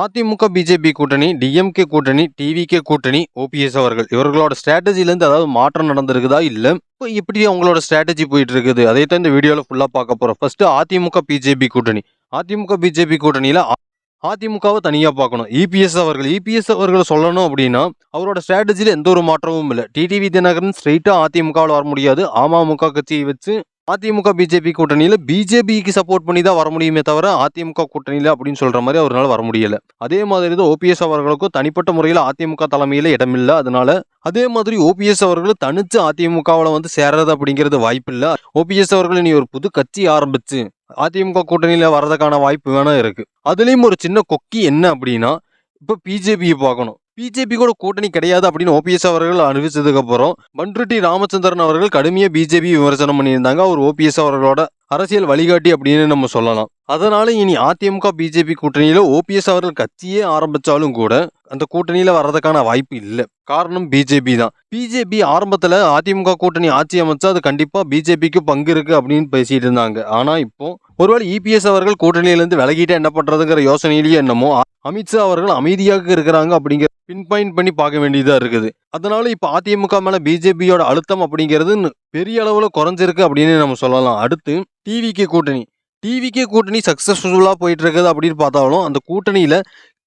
AIADMK BJP கூட்டணி DMK கூட்டணி TVK கூட்டணி ஓபிஎஸ் அவர்கள். இவர்களோட ஸ்ட்ராட்டஜிலேருந்து அதாவது மாற்றம் நடந்திருக்குதா? இல்லை. இப்போ இப்படி அவங்களோட ஸ்ட்ராட்டஜி போயிட்டு இருக்குது அதை தான் இந்த வீடியோவில் ஃபுல்லாக பார்க்க போகிறோம் ஃபர்ஸ்ட் அதிமுக பிஜேபி கூட்டணி. அதிமுக பிஜேபி கூட்டணியில் அதிமுகவை தனியாக பார்க்கணும். இபிஎஸ் அவர்கள். இபிஎஸ் அவர்களை சொல்லணும் அப்படின்னா அவரோட ஸ்ட்ராட்டஜியில் எந்த ஒரு மாற்றமும் இல்லை. டிடிவி தினகரன் ஸ்ட்ரெயிட்டாக அதிமுகவில் வர முடியாது. அமமுக கட்சியை வச்சு அதிமுக பிஜேபி கூட்டணியில் பிஜேபிக்கு சப்போர்ட் பண்ணி தான் வர முடியுமே தவிர அதிமுக கூட்டணியில் அப்படின்னு சொல்கிற மாதிரி அவரால் வர முடியல. அதே மாதிரி தான் ஓபிஎஸ் அவர்களுக்கும் தனிப்பட்ட முறையில் அதிமுக தலைமையில் இடமில்லை. அதனால அதே மாதிரி ஓபிஎஸ் அவர்கள் தனிச்சு அதிமுகவில் வந்து சேர்றது அப்படிங்கிறது வாய்ப்பில்லை. ஓபிஎஸ் அவர்கள் இனி ஒரு புது கட்சி ஆரம்பிச்சு அதிமுக கூட்டணியில் வர்றதுக்கான வாய்ப்பு வேணா இருக்குது அதுலேயும் ஒரு சின்ன கொக்கி என்ன அப்படின்னா இப்போ பிஜேபியை பார்க்கணும். பிஜேபி கூட கூட்டணி கிடையாது அப்படின்னு ஓபிஎஸ் அவர்கள் அறிவிச்சதுக்கு அப்புறம் ராமச்சந்திரன் அவர்கள் கடுமையாக பிஜேபி விமர்சனம் பண்ணியிருந்தாங்க. அவர் ஓபிஎஸ் அவர்களோட அரசியல் வழிகாட்டி அப்படின்னு நம்ம சொல்லலாம். அதனால இனி அதிமுக பிஜேபி கூட்டணியில ஓபிஎஸ் அவர்கள் கட்சியே ஆரம்பிச்சாலும் கூட அந்த கூட்டணியில வர்றதுக்கான வாய்ப்பு இல்லை. காரணம் பிஜேபி தான். பிஜேபி ஆரம்பத்துல அதிமுக கூட்டணி ஆட்சி அமைச்சா அது கண்டிப்பா பிஜேபிக்கு பங்கு இருக்கு அப்படின்னு பேசிட்டு இருந்தாங்க. ஆனா இப்போ ஒருவேளை இபிஎஸ் அவர்கள் கூட்டணியிலிருந்து விலகிட்டு என்ன பண்றதுங்கிற யோசனையிலேயே என்னமோ அமித்ஷா அவர்கள் அமைதியாக இருக்கிறாங்க அப்படிங்கிற பின் பாயிண்ட் பண்ணி பார்க்க வேண்டியதா இருக்குது. அதனால இப்ப அதிமுக மேல பிஜேபியோட அழுத்தம் அப்படிங்கிறது பெரிய அளவுல குறைஞ்சிருக்கு அப்படின்னு நம்ம சொல்லலாம். அடுத்து டிவிகே கூட்டணி. டிவிகே கூட்டணி சக்சஸ்ஃபுல்லா போயிட்டு இருக்குது அப்படின்னு பார்த்தாலும் அந்த கூட்டணியில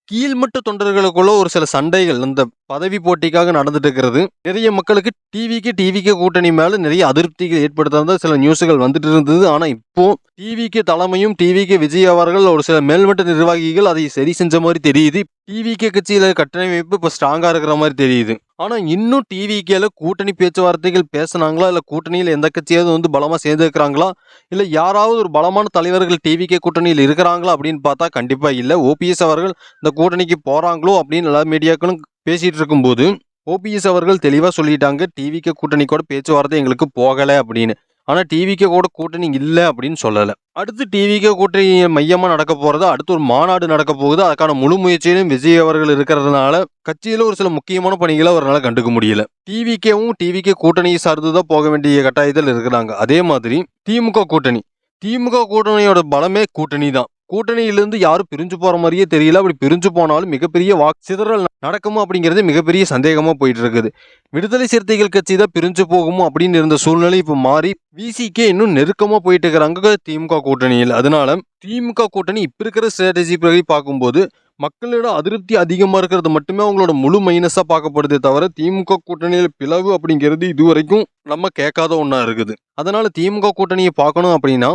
கீழ்மட்ட தொண்டர்களுக்குள்ள ஒரு சில சண்டைகள் அந்த பதவி போட்டிக்காக நடந்துட்டு இருக்கிறது. நிறைய மக்களுக்கு டிவிக்கு டிவிக்கு கூட்டணி மேல நிறைய அதிருப்திகள் ஏற்படுத்தாத சில நியூஸுகள் வந்துட்டு இருந்தது. ஆனா இப்போ டிவிக்கு தலைமையும் டிவிக்கு விஜய் அவர்கள் ஒரு சில மேல்மட்ட நிர்வாகிகள் அதை சரி செஞ்ச மாதிரி தெரியுது. டிவிகே கட்சியில கட்டமைப்பு இப்போ ஸ்ட்ராங்கா இருக்கிற மாதிரி தெரியுது. ஆனா இன்னும் டிவிகேல கூட்டணி பேச்சுவார்த்தைகள் பேசுனாங்களா? இல்ல கூட்டணியில் எந்த கட்சியாவது வந்து பலமா சேர்ந்துருக்கிறாங்களா? இல்ல யாராவது ஒரு பலமான தலைவர்கள் டிவிகே கூட்டணியில் இருக்கிறாங்களா அப்படின்னு பார்த்தா கண்டிப்பா இல்ல. ஓபிஎஸ் அவர்கள் இந்த கூட்டணிக்கு போறாங்களோ அப்படின்னு எல்லா மீடியாக்களும் பேசிகிட்டு இருக்கும்போது ஓபிஎஸ் அவர்கள் தெளிவாக சொல்லிட்டாங்க டிவிக்கு கூட்டணி கூட பேச்சுவார்த்தை எங்களுக்கு போகலை அப்படின்னு. ஆனால் டிவிக்கு கூட கூட்டணி இல்லை அப்படின்னு சொல்லலை. அடுத்து டிவிக்கு கூட்டணி மையமாக நடக்க போகிறது அடுத்து ஒரு மாநாடு நடக்க போகுது அதுக்கான முழு முயற்சியிலும் விஜய் அவர்கள் இருக்கிறதுனால கட்சியில் ஒரு சில முக்கியமான பணிகளை அவரால் கண்டுக்க முடியல. டிவிக்கேவும் டிவிக்கே கூட்டணியை சார்ந்து தான் போக வேண்டிய கட்டாயத்தில் இருக்கிறாங்க. அதே மாதிரி திமுக கூட்டணி. திமுக கூட்டணியோட பலமே கூட்டணி தான் கூட்டணியிலிருந்து யாரும் பிரிஞ்சு போற மாதிரியே தெரியல. அப்படி பிரிஞ்சு போனாலும் மிகப்பெரிய வாக்கு சிதறல் நடக்குமோ அப்படிங்கிறது மிகப்பெரிய சந்தேகமா போயிட்டு இருக்குது. விடுதலை சிறுத்தைகள் கட்சி தான் பிரிஞ்சு போகுமோ அப்படின்னு இருந்த சூழ்நிலை இப்போ மாறி விசிக்கே இன்னும் நெருக்கமா போயிட்டு இருக்கிறாங்க திமுக கூட்டணியில் அதனால திமுக கூட்டணி இப்ப இருக்கிற ஸ்ட்ராட்டஜி படி பார்க்கும்போது மக்களோட அதிருப்தி அதிகமா இருக்கிறது மட்டுமே அவங்களோட முழு மைனஸா பார்க்கப்படுதே தவிர திமுக கூட்டணியில பிளவு அப்படிங்கிறது இதுவரைக்கும் நம்ம கேட்காத ஒன்றா இருக்குது. அதனால திமுக கூட்டணியை பார்க்கணும் அப்படின்னா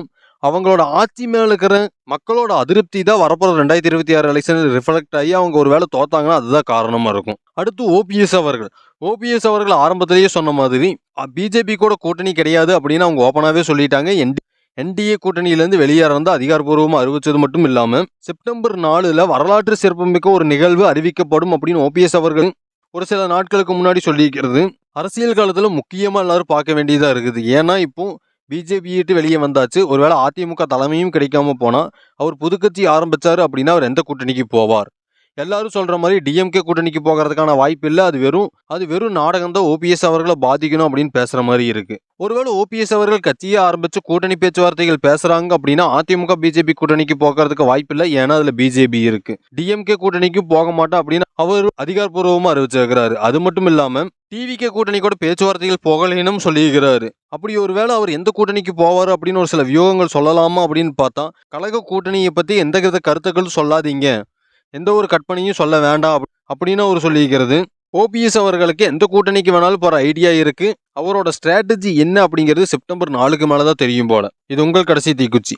அவங்களோட ஆட்சி மேல இருக்கிற மக்களோட அதிருப்தி தான் வரப்போற ரெண்டாயிரத்தி இருபத்தி ஆறு எலெக்ஷனில் ரிஃப்ளெக்ட் ஆகி அவங்க ஒரு வேலை தோத்தாங்கன்னா அதுதான் காரணமா இருக்கும். அடுத்து ஓபிஎஸ் அவர்கள். ஓபிஎஸ் அவர்கள் ஆரம்பத்திலேயே சொன்ன மாதிரி பிஜேபி கூட கூட்டணி கிடையாது அப்படின்னு அவங்க ஓப்பனாகவே சொல்லிட்டாங்க. என்டி என்டிஏ கூட்டணியிலேருந்து வெளியேறந்து அதிகாரப்பூர்வமாக அறிவித்தது மட்டும் இல்லாமல் செப்டம்பர் நாலில் வரலாற்று சிறப்புமிக்க ஒரு நிகழ்வு அறிவிக்கப்படும் அப்படின்னு ஓபிஎஸ் அவர்கள் ஒரு சில நாட்களுக்கு முன்னாடி சொல்லியிருக்கிறது. அரசியல் காலத்தில் முக்கியமாக எல்லாரும் பார்க்க வேண்டியதாக இருக்குது. ஏன்னா இப்போ பிஜேபி விட்டு வெளியே வந்தாச்சு. ஒருவேளை அதிமுக தலைமையும் கிடைக்காம போனால் அவர் புதுக்கட்சி ஆரம்பித்தார் அப்படின்னா அவர் எந்த கூட்டணிக்கு போவார்? எல்லாரும் சொல்கிற மாதிரி டிஎம்கே கூட்டணிக்கு போகிறதுக்கான வாய்ப்பு இல்லை. அது வெறும் அது வெறும் நாடகம் தான் ஓபிஎஸ் அவர்களை பாதிக்கணும் அப்படின்னு பேசுகிற மாதிரி இருக்குது ஒருவேளை ஓபிஎஸ் அவர்கள் கட்சியை ஆரம்பித்து கூட்டணி பேச்சுவார்த்தைகள் பேசுகிறாங்க அப்படின்னா அதிமுக பிஜேபி கூட்டணிக்கு போகிறதுக்கு வாய்ப்பு இல்லை. ஏன்னா அதில் பிஜேபி இருக்குது டிஎம்கே கூட்டணிக்கும் போக மாட்டோம் அப்படின்னு அவர் அதிகாரப்பூர்வமாக அறிவிச்சிருக்கிறாரு. அது மட்டும் இல்லாமல் டிவிகே கூட்டணி கூட பேச்சுவார்த்தைகள் போகலைன்னு சொல்லியிருக்கிறாரு. அப்படி ஒருவேளை அவர் எந்த கூட்டணிக்கு போவார் அப்படின்னு ஒரு சில வியூகங்கள் சொல்லலாமா அப்படின்னு பார்த்தா கழக கூட்டணியை பற்றி எந்த வித கருத்துக்களும் சொல்லாதீங்க. எந்த ஒரு கற்பனையும் சொல்ல வேண்டாம் அப்படின்னு அவர் சொல்லியிருக்கிறது. ஓபிஎஸ் அவர்களுக்கு எந்த கூட்டணிக்கு வேணாலும் போகிற ஐடியா இருக்குது அவரோட ஸ்ட்ராட்டஜி என்ன அப்படிங்கிறது செப்டம்பர் நாலுக்கு மேலதான் தெரியும் போல. இது உங்கள் கடைசி தீக்குச்சி.